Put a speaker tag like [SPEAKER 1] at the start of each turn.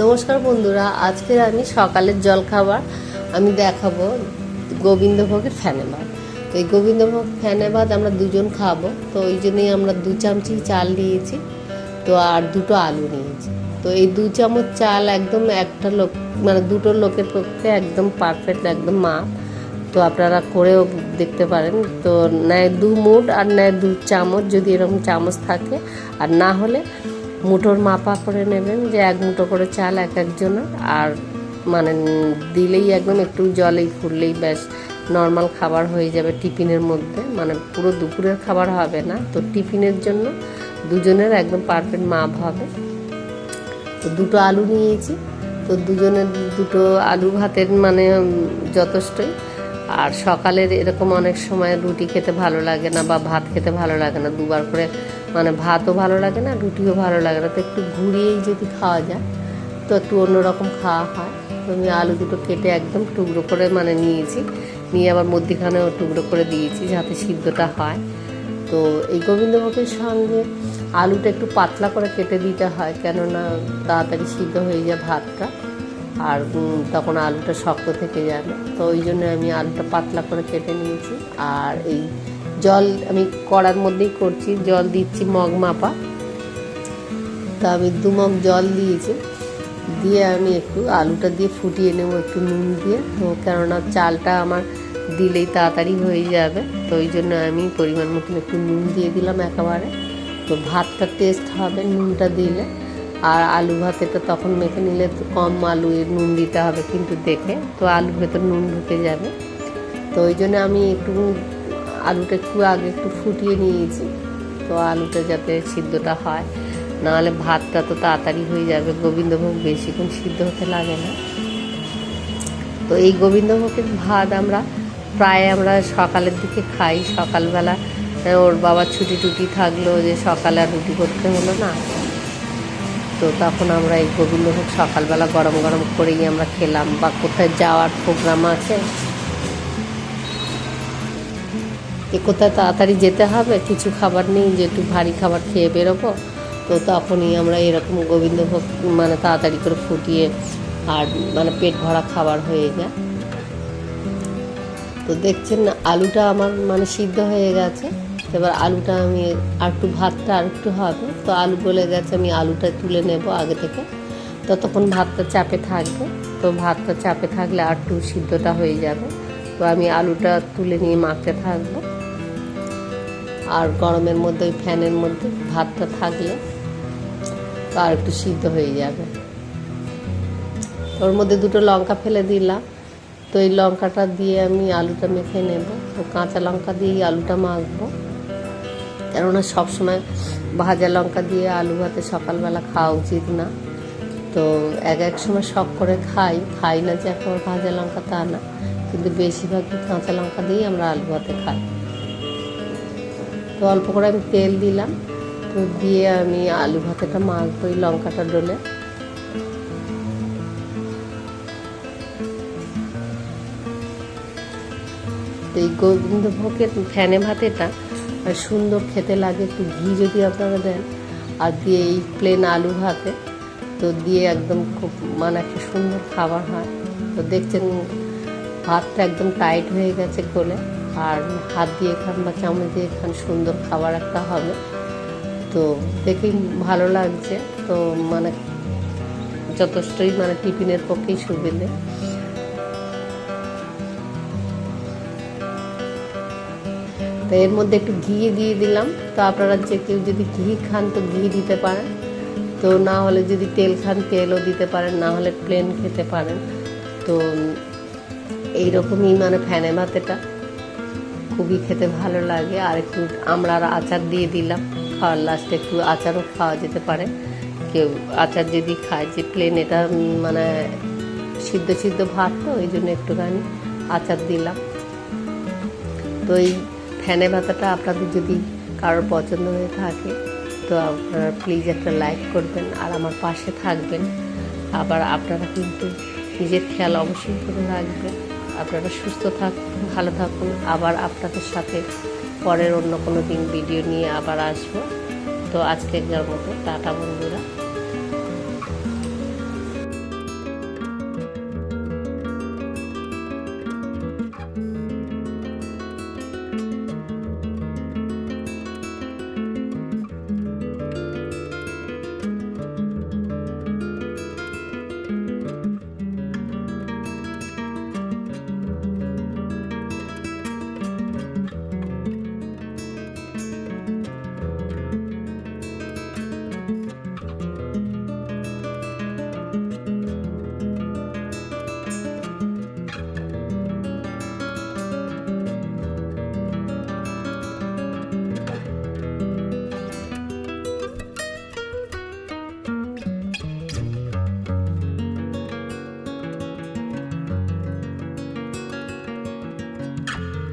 [SPEAKER 1] নমস্কার বন্ধুরা, আজকের আমি সকালের জল খাবার আমি দেখাবো গোবিন্দভোগের ফ্যানে ভাত তো এই গোবিন্দভোগ ফ্যানে ভাত আমরা দুজন খাব। তো ওই জন্যই আমরা দু চামচি চাল নিয়েছি, তো আর দুটো আলু নিয়েছি। তো এই দু চামচ চাল একদম একটা লোক মানে দুটো লোকের পক্ষে একদম পারফেক্ট একদম মাপ। তো আপনারা করেও দেখতে পারেন। তো নেয় দু মুঠ আর নেয় দু চামচ, যদি এরকম চামচ থাকে। আর না হলে মুঠোর মাপা করে নেবেন, যে এক মুঠো করে চাল এক একজনের। আর মানে দিলেই একদম একটু জলেই ফুললেই ব্যাস, নর্মাল খাবার হয়ে যাবে টিফিনের মধ্যে। মানে পুরো দুপুরের খাবার হবে না, তো টিফিনের জন্য দুজনের একদম পারফেক্ট মাপ হবে। তো দুটো আলু নিয়েছি, তো দুজনের দুটো আলু ভাতের মানে যথেষ্টই। আর সকালের এরকম অনেক সময় রুটি খেতে ভালো লাগে না বা ভাত খেতে ভালো লাগে না, দুবার করে মানে ভাতও ভালো লাগে না, রুটিও ভালো লাগে না, তো একটু ঘুরিয়েই যদি খাওয়া যায়, তো একটু অন্যরকম খাওয়া হয়। তো আমি আলু দুটো কেটে একদম টুকরো করে মানে নিয়েছি, নিয়ে আবার মধ্যিখানেও টুকরো করে দিয়েছি যাতে সিদ্ধটা হয়। তো এই গোবিন্দভোগের সঙ্গে আলুটা একটু পাতলা করে কেটে দিতে হয়, কেননা তাড়াতাড়ি সিদ্ধ হয়ে যায় ভাতটা। আর তখন আলুটা শক্ত থেকে যাবে। তো ওই জন্য আমি আলুটা পাতলা করে কেটে নিয়েছি। আর এই জল আমি কড়ার মধ্যেই করছি, জল দিচ্ছি মগ মাপা। তা আমি দু মগ জল দিয়েছি। দিয়ে আমি একটু আলুটা দিয়ে ফুটিয়ে নেব একটু নুন দিয়ে। তো কেননা চালটা আমার দিলেই তাড়াতাড়ি হয়ে যাবে। তো ওই জন্য আমি পরিমাণ মতন একটু নুন দিয়ে দিলাম একেবারে। তো ভাতটা টেস্ট হবে নুনটা দিলে। আর আলু ভাতেটা তখন মেখে নিলে তো কম আলু নুন দিতে হবে কিন্তু দেখে তো আলুর ভেতর নুন ঢুকে যাবে। তো ওই জন্য আমি একটু আলুটা একটু আগে একটু ফুটিয়ে নিয়েছি। তো আলুটা যাতে সিদ্ধটা হয়, নাহলে ভাতটা তো তাড়াতাড়ি হয়ে যাবে। গোবিন্দভোগ বেশিক্ষণ সিদ্ধ হতে লাগে না। তো এই গোবিন্দভোগের ভাত আমরা প্রায় আমরা সকালের দিকে খাই। সকালবেলা ওর বাবার ছুটি টুটি থাকল যে সকালে আর রুটি করতে হলো না। তো তখন আমরা এই গোবিন্দভোগ সকালবেলা গরম গরম করেই আমরা খেলাম। বা কোথায় যাওয়ার প্রোগ্রাম আছে? এ কোথায় তাড়াতাড়ি যেতে হবে? কিছু খাবার নেই, যে একটু ভারী খাবার খেয়ে বেরোবো। তো তখনই আমরা এরকম গোবিন্দভোগ মানে তাড়াতাড়ি করে ফুটিয়ে আর মানে পেট ভরা খাবার হয়ে যায়। তো দেখছেন আলুটা আমার মানে সিদ্ধ হয়ে গেছে। এবার আলুটা আমি আর একটু ভাতটা আর একটু হবে। তো আলু গলে গেছে, আমি আলুটা তুলে নেব আগে থেকে। ততক্ষণ ভাতটা চাপে থাকবে। তো ভাতটা চাপে থাকলে আর একটু সিদ্ধটা হয়ে যাবে। তো আমি আলুটা তুলে নিয়ে মাখতে থাকব। আর গরমের মধ্যে, ওই ফ্যানের মধ্যে ভাতটা থাকলে তো আর একটু সিদ্ধ হয়ে যাবে। ওর মধ্যে দুটো লঙ্কা ফেলে দিলাম। তো এই লঙ্কাটা দিয়ে আমি আলুটা মেখে নেব। তো কাঁচা লঙ্কা দিয়েই আলুটা মাখবো। কেননা সবসময় ভাজা লঙ্কা দিয়ে আলু ভাতে সকালবেলা খাওয়া উচিত না। তো এক এক সময় শখ করে খাই খাই না যে এখন ভাজা লঙ্কা তা না, কিন্তু বেশিরভাগই কাঁচা লঙ্কা দিয়েই আমরা আলু ভাতে খাই। তো অল্প করে আমি তেল দিলাম, তো দিয়ে আমি আলু ভাতেটা মাখবো এই লঙ্কাটা ডলে। এই গোবিন্দভোগের ফ্যানে ভাতেটা সুন্দর খেতে লাগে, একটু ঘি যদি আপনারা দেন, আর দিয়ে এই প্লেন আলু ভাতে, তো দিয়ে একদম খুব মানে একটা সুন্দর খাবার হয়। তো দেখছেন ভাতটা একদম টাইট হয়ে গেছে কোলে আর হাত দিয়ে খান বা চামচ দিয়ে খান, সুন্দর খাবার একটা হবে। তো দেখেই ভালো লাগছে, তো মানে যথেষ্টই মানে টিফিনের পক্ষেই সুবিধে তো এর মধ্যে একটু ঘি দিয়ে দিলাম। তো আপনারা যে কেউ যদি ঘি খান তো ঘি দিতে পারেন। তো না হলে যদি তেল খান, তেলও দিতে পারেন, না হলে প্লেন খেতে পারেন। তো এইরকমই মানে ফ্যানে ভাতেটা। খুবই খেতে ভালো লাগে। আর একটু আমরা আচার দিয়ে দিলাম। খাওয়ার লাস্টে একটু আচারও খাওয়া যেতে পারে। কেউ আচার যদি খায় যে প্লেন এটা মানে সিদ্ধ সিদ্ধ ভাত তো, ওই জন্য একটুখানি আচার দিলাম। তো এই ফ্যানে ভাতাটা আপনাদের যদি কারোর পছন্দ হয়ে থাকে, তো আপনারা প্লিজ একটা লাইক করবেন আর আমার পাশে থাকবেন। আবার আপনারা কিন্তু নিজের খেয়াল অবশ্যই করে রাখবেন। আপনারা সুস্থ থাকুন, ভালো থাকুন। আবার আপনাদের সাথে পরের অন্য কোনো দিন ভিডিও নিয়ে আবার আসব। তো আজকে আজকের মতো, টাটা বন্ধুরা।